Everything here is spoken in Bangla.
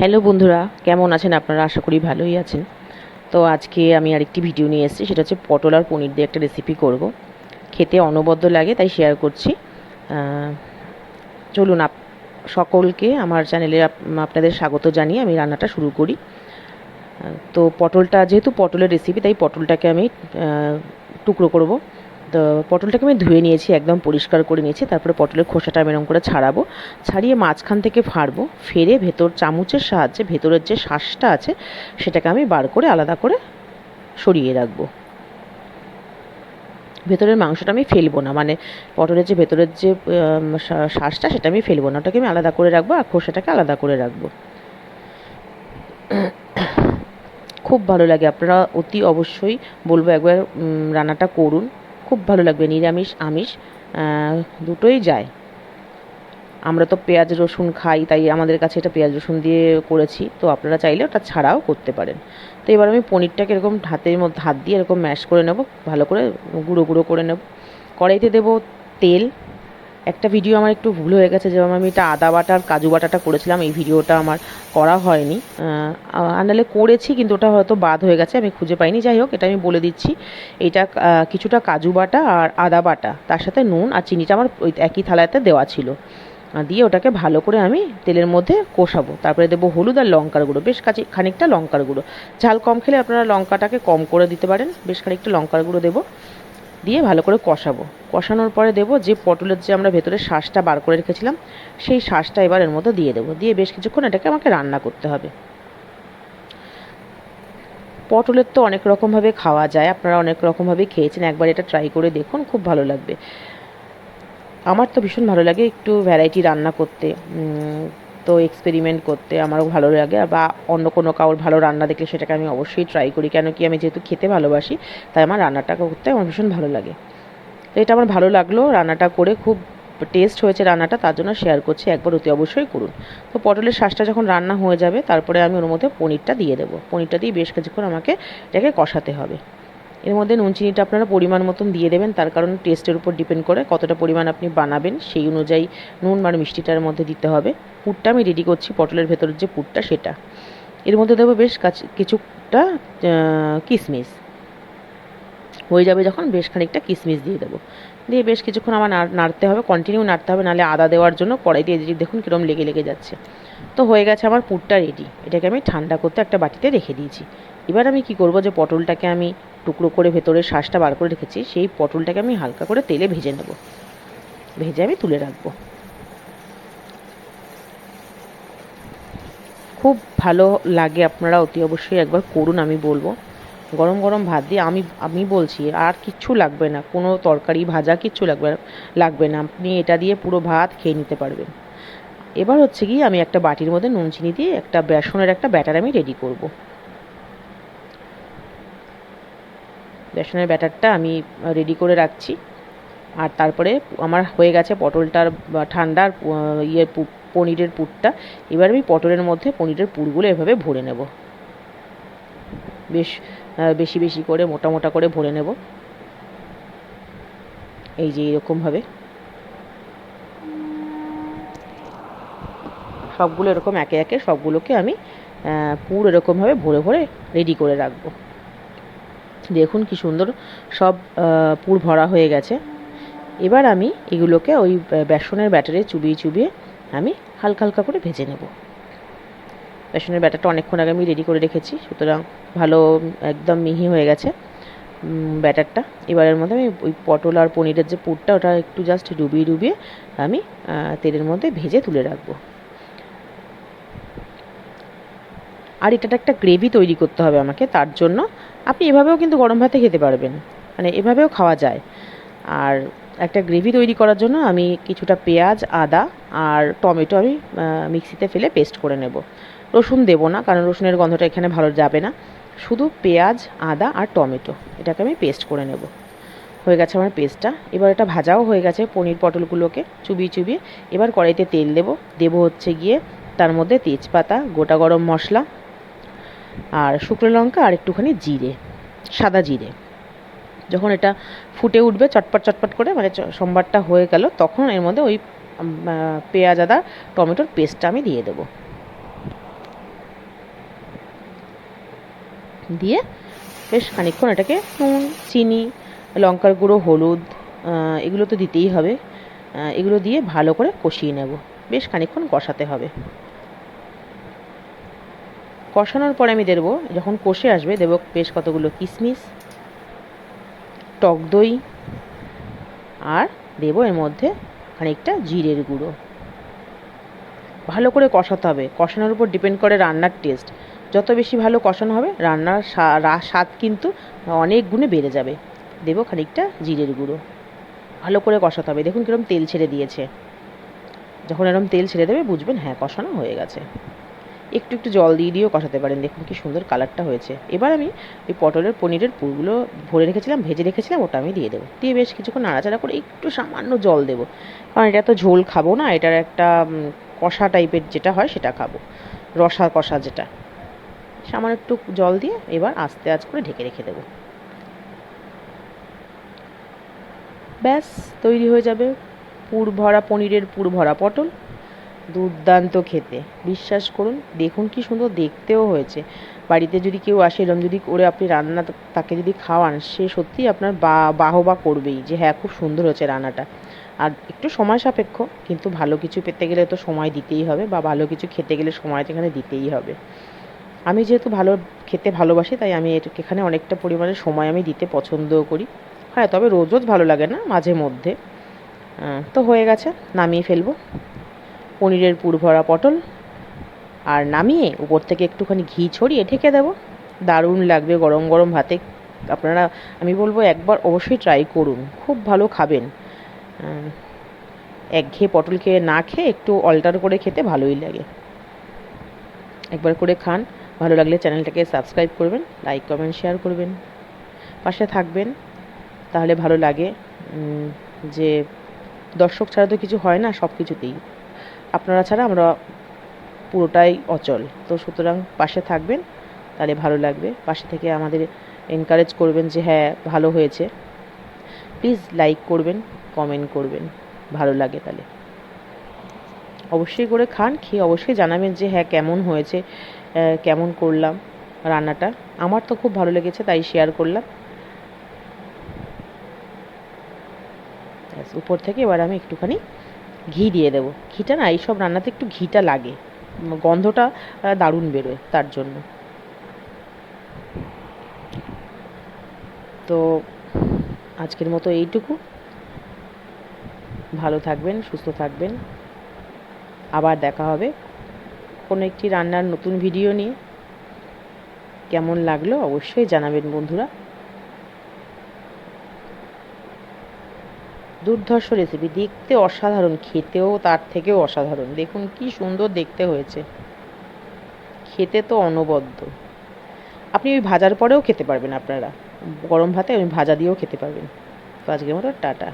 হ্যালো বন্ধুরা, কেমন আছেন আপনারা? আশা করি ভালোই আছেন। তো আজকে আমি আরেকটি ভিডিও নিয়ে এসেছি, সেটা হচ্ছে পটল আর পনির দিয়ে একটা রেসিপি করব। খেতে অনবদ্য লাগে, তাই শেয়ার করছি। চলুন আপ, সকলকে আমার চ্যানেলে আপনাদের স্বাগত জানিয়ে আমি রান্নাটা শুরু করি। তো পটলটা, যেহেতু পটলের রেসিপি তাই পটলটাকে আমি টুকরো করব। পটলটাকে আমি ধুয়ে নিয়েছি, একদম পরিষ্কার করে নিয়েছি। তারপরে পটলের খোসাটা আমি এরকম করে ছাড়াবো। ছাড়িয়ে মাঝখান থেকে ফাড়বো। ফেরে ভেতর চামচের সাহায্যে, ভেতরের যে শ্বাসটা আছে, সেটাকে আমি বার করে আলাদা করে সরিয়ে রাখব। ভেতরের মাংসটা আমি ফেলব না। মানে পটলের যে ভেতরের যে শ্বাসটা সেটা আমি ফেলব না। ওটাকে আমি আলাদা করে রাখব আর খোসাটাকে আলাদা করে রাখব। খুব ভালো লাগে। আপনারা অতি অবশ্যই বলব একবার রান্নাটা করুন। খুব ভালো লাগবে, নিরামিষ, আমিষ দুটোই যায়। আমরা তো পেঁয়াজ, রসুন খাই, তাই আমাদের কাছে এটা পেঁয়াজ, রসুন দিয়ে করেছি। তো আপনারা চাইলে ওটা ছাড়াও করতে পারেন। তো এবার আমি পনিরটাকে এরকম হাতের মধ্যে, হাত দিয়ে এরকম ম্যাশ করে নেব, ভালো করে গুঁড়ো গুঁড়ো করে নেব। কড়াইতে দেব তেল একটা ভিডিও আমার একটু ভুল হয়ে গেছে যেমন আমি এটা আদা বাটা আর কাজু বাটাটা করেছিলাম, এই ভিডিওটা আমার করা হয়নি। আনালে করেছি, কিন্তু ওটা হয়তো বাদ হয়ে গেছে, আমি খুঁজে পাইনি। যাই হোক, এটা আমি বলে দিচ্ছি। এটা কিছুটা কাজু বাটা আর আদা বাটা, তার সাথে নুন আর চিনিটা আমার ওই একই থালাতে দেওয়া ছিল। দিয়ে ওটাকে ভালো করে আমি তেলের মধ্যে কষাবো। তারপরে দেবো হলুদ আর লঙ্কার গুঁড়ো, বেশ কাছে, খানিকটা লঙ্কার গুঁড়ো। ঝাল কম খেলে আপনারা লঙ্কাটাকে কম করে দিতে পারেন, বেশ খানিকটা লঙ্কার গুঁড়ো দেবো। দিয়ে ভালো করে কষাবো। কষানোর পরে দেবো যে পটলের যে আমরা ভেতরে শ্বাসটা বার করে রেখেছিলাম, সেই শ্বাসটা এবার এর মধ্যে দিয়ে দেবো। দিয়ে বেশ কিছুক্ষণ এটাকে আমাকে রান্না করতে হবে। পটলের তো অনেক রকমভাবে খাওয়া যায়, আপনারা অনেক রকমভাবে খেয়েছেন, একবার এটা ট্রাই করে দেখুন, খুব ভালো লাগবে। আমার তো ভীষণ ভালো লাগে একটু ভ্যারাইটি রান্না করতে। তো এক্সপেরিমেন্ট করতে আমারও ভালো লাগে, বা অন্য কোনো কারোর ভালো রান্না দেখলে সেটাকে আমি অবশ্যই ট্রাই করি। কেন কি আমি যেহেতু খেতে ভালোবাসি, তাই আমার রান্নাটা করতে আমার ভীষণ ভালো লাগে। তো এটা আমার ভালো লাগল, রান্নাটা করে খুব টেস্ট হয়েছে রান্নাটা, তার জন্য শেয়ার করছি, একবার অতি অবশ্যই করুন। তো পটলের শ্বাসটা যখন রান্না হয়ে যাবে, তারপরে আমি ওর মধ্যে পনিরটা দিয়ে দেবো। পনিরটা দিয়ে বেশ কিছুক্ষণ আমাকে এটাকে কষাতে হবে। এর মধ্যে নুন চিনিটা আপনারা পরিমাণ মতন দিয়ে দেবেন, তার কারণ টেস্টের উপর ডিপেন্ড করে কতটা পরিমাণ আপনি বানাবেন, সেই অনুযায়ী নুন আর মিষ্টিটার মধ্যে দিতে হবে। পুরটা আমি রেডি করছি, পটলের ভেতরের যে পুরটা সেটা। এর মধ্যে দেবো বেশ কাছ- কিছুটা কিশমিশ হয়ে যাবে যখন বেশ খানিকটা কিশমিশ দিয়ে দেবো। দিয়ে বেশ কিছুক্ষণ আমার নাড়- নাড়তে হবে কন্টিনিউ নাড়তে হবে, নাহলে আদা দেওয়ার জন্য কড়াই দিয়ে যদি দেখুন কীরকম লেগে লেগে যাচ্ছে। তো হয়ে গেছে আমার পুরটা রেডি এটাকে আমি ঠান্ডা করতে একটা বাটিতে রেখে দিয়েছি। এবার আমি কি করব যে পটলটাকে আমি টুকরো করে ভেতরে শ্বাসটা বার করে রেখেছি, সেই পটলটাকে আমি হালকা করে তেলে ভেজে নেব। ভেজে আমি তুলে রাখব। খুব ভালো লাগে আপনারা অতি অবশ্যই একবার করুন, আমি বলব। গরম গরম ভাত দিয়ে আমি আমি বলছি, আর কিচ্ছু লাগবে না, কোনো তরকারি ভাজা কিচ্ছু লাগবে লাগবে না। আপনি এটা দিয়ে পুরো ভাত খেয়ে নিতে পারবেন। এবার হচ্ছে কি, আমি একটা বাটির মধ্যে নুন চিনি দিয়ে একটা বেসনের একটা ব্যাটার আমি রেডি করব। বেসনের ব্যাটারটা আমি রেডি করে রাখছি। আর তারপরে আমার হয়ে গেছে পটলটার ঠান্ডার ইয়ে পনিরের পুরটা। এবার আমি পটলের মধ্যে পনিরের পুরগুলো এভাবে ভরে নেব। বেশ বেশি বেশি করে, মোটা মোটা করে ভরে নেব। এই যে এরকমভাবে। সবগুলো এরকম একে একে সবগুলোকে আমি পুর এরকমভাবে ভরে ভরে রেডি করে রাখব। দেখুন কি সুন্দর সব পুর ভরা হয়ে গেছে। এবার আমি এগুলোকে ওই বেসনের ব্যাটারে চুবিয়ে চুবিয়ে আমি হালকা হালকা করে ভেজে নেব। বেসনের ব্যাটারটা অনেকক্ষণ আগে আমি রেডি করে রেখেছি, সুতরাং ভালো, একদম মিহি হয়ে গেছে ব্যাটারটা। এবারের মধ্যে আমি ওই পটল আর পনিরের যে পুরটা, ওটা একটু জাস্ট ডুবিয়ে ডুবিয়ে আমি তেলের মধ্যে ভেজে তুলে রাখব। আর এটাটা একটা গ্রেভি তৈরি করতে হবে আমাকে, তার জন্য আপনি এভাবেও কিন্তু গরম ভাতে খেতে পারবেন। মানে এভাবেও খাওয়া যায়। আর একটা গ্রেভি তৈরি করার জন্য আমি কিছুটা পেঁয়াজ, আদা আর টমেটো আমি মিক্সিতে ফেলে পেস্ট করে নেব। রসুন দেবো না, কারণ রসুনের গন্ধটা এখানে ভালো যাবে না। শুধু পেঁয়াজ, আদা আর টমেটো, এটাকে আমি পেস্ট করে নেব। হয়ে গেছে আমার পেস্টটা এবার এটা ভাজাও হয়ে গেছে পনির পটলগুলোকে চুবিয়ে চুবিয়ে। এবার কড়াইতে তেল দেবো। দেবো হচ্ছে গিয়ে তার মধ্যে তেজপাতা, গোটা গরম মশলা আর শুকনো লঙ্কা আর একটুখানি জিরে, সাদা জিরে। যখন এটা ফুটে উঠবে চটপট চটপট করে মানে সোমবারটা হয়ে গেল, তখন এর মধ্যে ওই পেঁয়াজ, আদা, টমেটোর পেস্টটা আমি দিয়ে দেবো। দিয়ে বেশ খানিক্ষণ এটাকে নুন, চিনি, লঙ্কার গুঁড়ো, হলুদ এগুলো তো দিতেই হবে। এগুলো দিয়ে ভালো করে কষিয়ে নেব। বেশ খানিক্ষণ কষাতে হবে। কষানোর পরে আমি দেবো, যখন কষে আসবে, দেবো বেশ কতগুলো কিশমিশ টক দই, আর দেবো এর মধ্যে খানিকটা জিরের গুঁড়ো। ভালো করে কষাতে হবে। কষানোর উপর ডিপেন্ড করে রান্নার টেস্ট। যত বেশি ভালো কষানো হবে, রান্নার স্বাদ কিন্তু অনেক গুণে বেড়ে যাবে। দেবো খানিকটা জিরের গুঁড়ো। ভালো করে কষাতে হবে। দেখুন কীরকম তেল ছেড়ে দিয়েছে। যখন এরকম তেল ছেড়ে দেবে, বুঝবেন হ্যাঁ কষানো হয়ে গেছে। একটু একটু জল দিয়ে দিয়েও কষাতে পারেন। দেখুন কি সুন্দর কালারটা হয়েছে। এবার আমি ওই পটলের পনিরের পুরগুলো ভরে রেখেছিলাম, ভেজে রেখেছিলাম, ওটা আমি দিয়ে দেবো। দিয়ে বেশ কিছুক্ষণ নাড়াচাড়া করে একটু সামান্য জল দেবো। কারণ এটা তো ঝোল খাব না, এটার একটা কষা টাইপের যেটা হয় সেটা খাব। রসা কষা যেটা। সামান্য একটু জল দিয়ে এবার আস্তে আস্তে করে ঢেকে রেখে দেবো। ব্যাস, তৈরি হয়ে যাবে পুর ভরা পনিরের পুর ভরা পটল। দুর্দান্ত খেতে। বিশ্বাস করুন, দেখুন কি সুন্দর দেখতেও হয়েছে। বাড়িতে যদি কেউ আসে এরম যদি করে আপনি রান্না তাকে যদি খাওয়ান, সে সত্যিই আপনার বা, বাহবা করবেই যে হ্যাঁ খুব সুন্দর হয়েছে রান্নাটা। আর একটু সময় সাপেক্ষ, কিন্তু ভালো কিছু পেতে গেলে তো সময় দিতেই হবে বা ভালো কিছু খেতে গেলে সময় তো এখানে দিতেই হবে। আমি যেহেতু ভালো খেতে ভালোবাসি, তাই আমি এখানে অনেকটা পরিমাণে সময় আমি দিতে পছন্দও করি। হ্যাঁ তবে রোজ রোজ ভালো লাগে না, মাঝে মধ্যে। তো হয়ে গেছে, নামিয়ে ফেলব। পনিরের পুর ভরা পটল। আর নামিয়ে উপর থেকে একটুখানি ঘি ছড়িয়ে ঢেকে দেবো। দারুণ লাগবে গরম গরম ভাতে। আপনারা, আমি বলব একবার অবশ্যই ট্রাই করুন। খুব ভালো খাবেন। একঘেয়ে পটল খেয়ে না খেয়ে একটু অল্টার করে খেতে ভালোই লাগে। একবার করে খান। ভালো লাগলে চ্যানেলটাকে সাবস্ক্রাইব করবেন লাইক কমেন্ট শেয়ার করবেন। পাশে থাকবেন, তাহলে ভালো লাগে। যে দর্শক ছাড়া তো কিছু হয় না সব কিছুতেই আপনারা ছাড়া আমরা পুরোটাই অচল। তো সুতরাং পাশে থাকবেন, তাহলে ভালো লাগবে। পাশে থেকে আমাদের এনকারেজ করবেন যে হ্যাঁ ভালো হয়েছে। প্লিজ লাইক করবেন কমেন্ট করবেন। ভালো লাগে তাহলে। অবশ্যই করে খান, খেয়ে অবশ্যই জানাবেন যে হ্যাঁ কেমন হয়েছে কেমন করলাম রান্নাটা। আমার তো খুব ভালো লেগেছে, তাই শেয়ার করলাম। উপর থেকে এবার আমি একটুখানি ঘি দিয়ে দেবো। ঘিটা না, এইসব রান্নাতে একটু ঘিটা লাগে। গন্ধটা দারুণ বেরোয় তার জন্য। তো আজকের মতো এইটুকু। ভালো থাকবেন, সুস্থ থাকবেন। আবার দেখা হবে কোনো একটি রান্নার নতুন ভিডিও নিয়ে। কেমন লাগল অবশ্যই জানাবেন বন্ধুরা। দুর্ধর্ষ রেসিপি দেখতে অসাধারণ, খেতেও তার থেকেও অসাধারণ। দেখুন কি সুন্দর দেখতে হয়েছে। খেতে তো অনবদ্য। আপনি ওই ভাজার পরেও খেতে পারবেন আপনারা। গরম ভাতে ওই ভাজা দিয়েও খেতে পারবেন। তো আজকের মতো টাটা।